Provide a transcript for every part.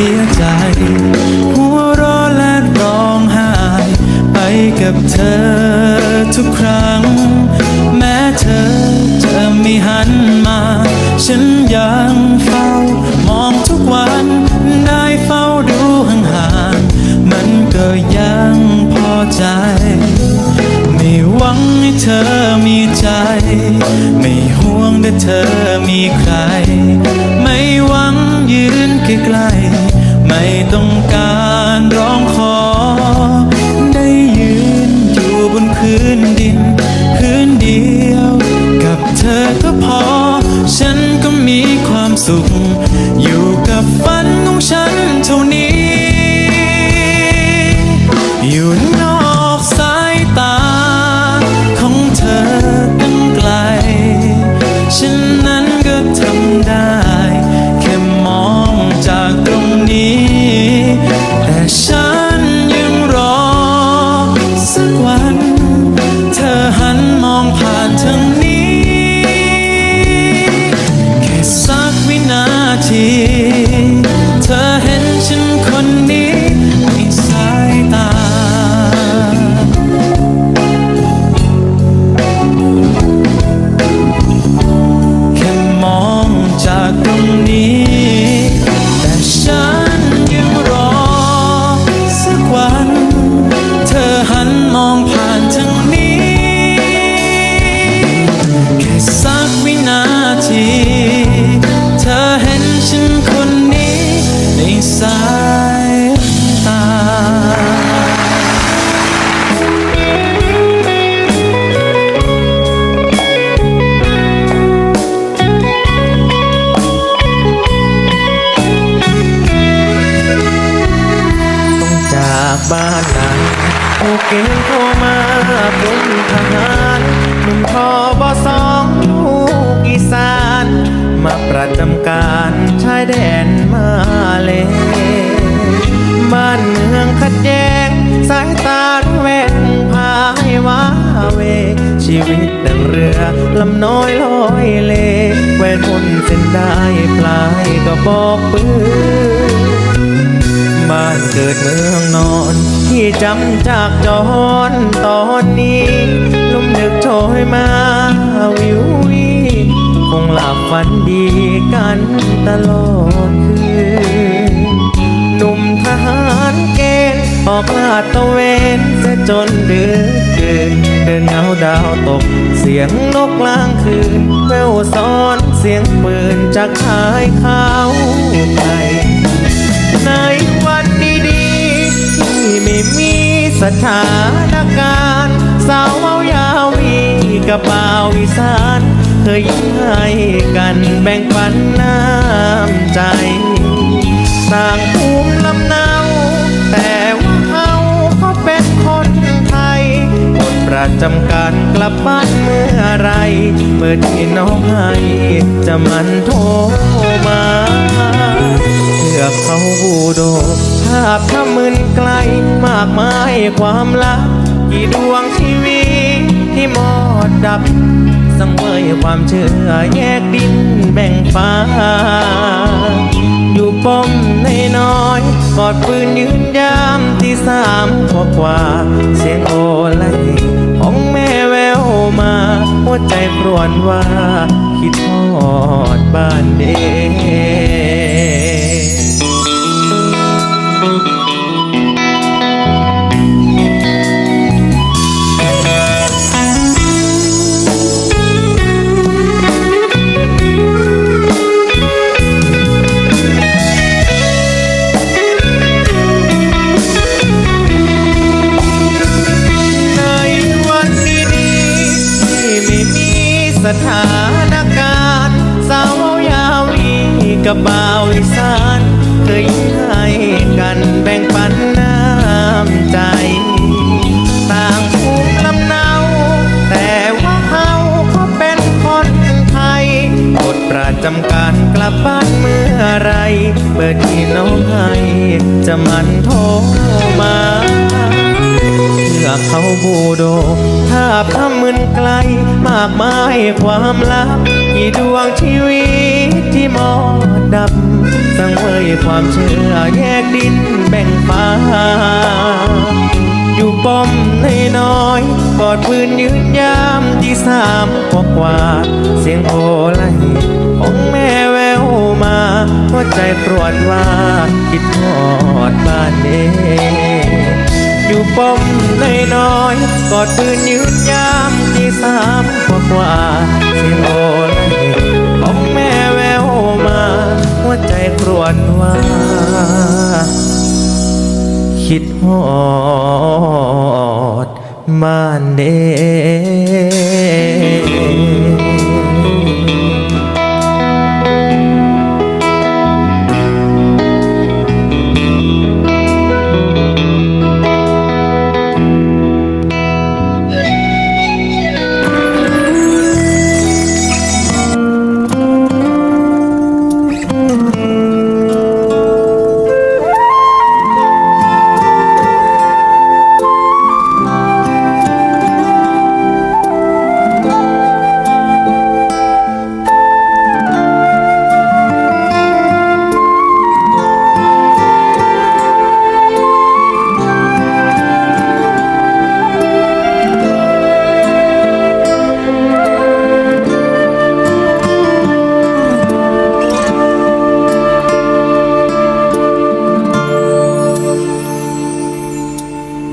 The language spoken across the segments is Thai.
สียใจ หัวร้อและร้องไห้ ไปกับเธอทุกครั้ง แม้เธอจะไม่หันมา ฉันยังเฝ้ามองทุกวัน ได้เฝ้าดูห่างๆมันก็ยังพอใจ ไม่หวังให้เธอมีใจ ไม่ห่วงแต่เธอมีใคร ประจำการชายแดนมาเล บ้านเมืองขัดแย้ง สายตาแวงพายวาเว ชีวิตดังเรือลำน้อยลอยเลแวนบนเส้นได้ปลายก็บอกปืนบ้านเกิดเมืองนอน ที่จำจากจรตอนนี้ลมดึกโชยมาวิว ฝันดีกันตลอดคืนหนุ่มทหารเกณฑ์ออกลาดตระเวนเสียจนดึกดื่นเดินเงาดาวตก เสียงนกกลางคืนแววซ้อนเสียงปืนจากชายเขาไกในวันดีๆที่ไม่มีสถานการณ์สาวเมายาวีกับบ่าวอีสาน เคยยิ้มให้กันแบ่งปันน้ำใจ ต่างภูมิลำเนาแต่ว่าเขาก็เป็นคนไทยคนประจำการกลับบ้านเมื่อไร เมื่อที่น้องให้จะมันโทรมาเพื่อเขาบูโดภาพถ้ามึนไกลมากมายความลับ กี่ดวงชีวิตที่หมดดับ สังเวยความเชื่อแยกดินแบ่งฟ้า อยู่ป้อมในน้อยกอดปืนยืนยามที่สามกว่ากว่า เสียงโอไลของแม่แววมา หัวใจครวนว่า คิดทอดบ้านเด็ เบอร์ที่น้องให้จะมันโทรมาเพื่อเขาบูโดภาพทำมึนไกล มากมายความลับ กี่ดวงชีวิตที่มอดดับ สังเวยความเชื่อแยกดินแบ่งฟ้า อยู่ป้อมในน้อยกอดปืนยืนยามที่สามกว่ากว่า เสียงโอไลของแม่ ใจปรวดว่าคิดทอดบ้านเดอยู่ป้อมในน้อยกอดปืนยืนยามที่สามกว่ากว่าสียงโอไลของแม่แววมา หัวใจปรวดว่า คิดฮอดบ้านเด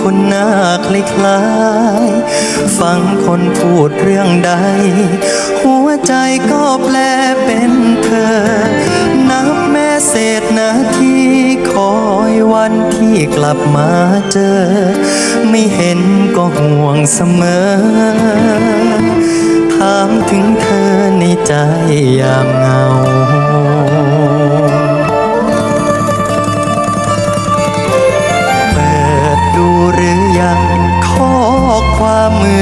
คนหน้าคล้ายๆฟังคนพูดเรื่องใด หัวใจก็แปลเป็นเธอ นับแม่เศษนาทีคอยวันที่กลับมาเจอ ไม่เห็นก็ห่วงเสมอ ถามถึงเธอในใจยามเงา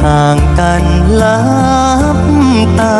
ห่างกันลับตา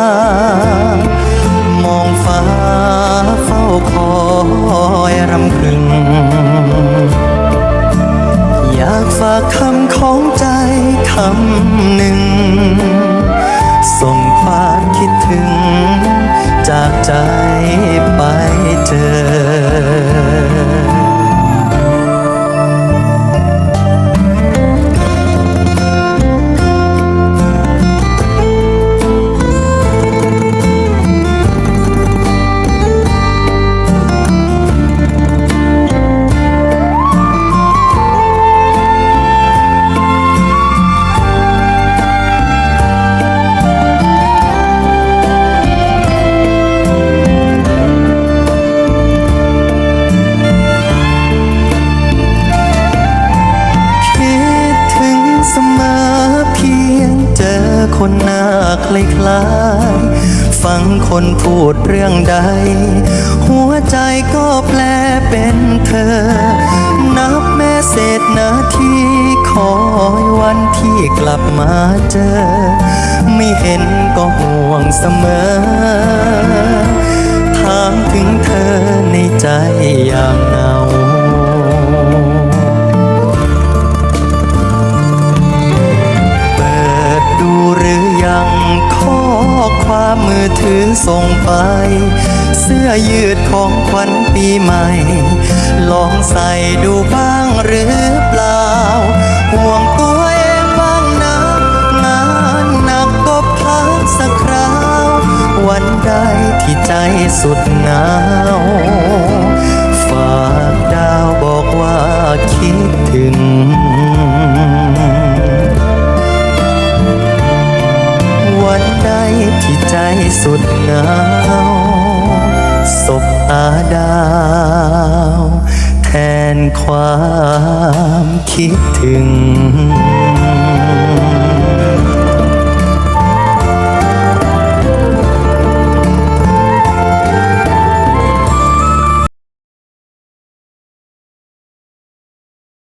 คนพูดเรื่องใด หัวใจก็แปลเป็นเธอ นับแม่เศษนาทีคอยวันที่กลับมาเจอ ไม่เห็นก็ห่วงเสมอ ถามถึงเธอในใจอย่างเงา อยืดของขวัญปีใหม่ ลองใส่ดูบ้างหรือเปล่า ห่วงตัวเองบ้างนะงานหนักก็พักสักคราว วันใดที่ใจสุดหนาวฝากดาวบอกว่าคิดถึงวันใดที่ใจสุดหนาว สบตาดาว แทนความคิดถึง